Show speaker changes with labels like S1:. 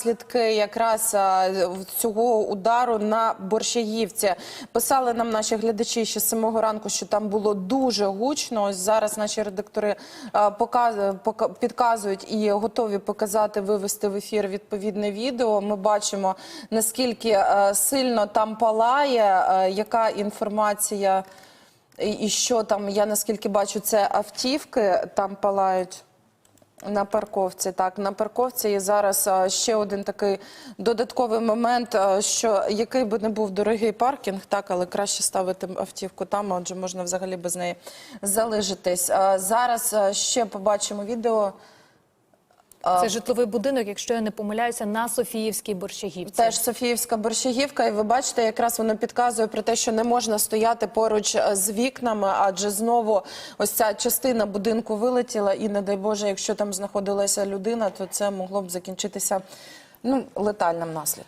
S1: Наслідки якраз цього удару на Борщаївці писали нам наші глядачі ще з самого ранку, що там було дуже гучно. Ось зараз наші редактори підказують і готові показати вивести в ефір відповідне відео. Ми бачимо наскільки сильно там палає, яка інформація і що там. Я наскільки бачу, це автівки там палають. На парковці, так на парковці і зараз ще один такий додатковий момент, що який би не був дорогий паркінг, так але краще ставити автівку там, адже можна взагалі без неї залишитись. Зараз ще побачимо відео.
S2: Це житловий будинок, якщо я не помиляюся, на Софіївській Борщагівці.
S1: Теж Софіївська борщагівка, і ви бачите, якраз воно підказує про те, що не можна стояти поруч е, з вікнами, адже знову ось ця частина будинку вилетіла, і не дай Боже, якщо там знаходилася людина, то це могло б закінчитися ну летальним наслідком.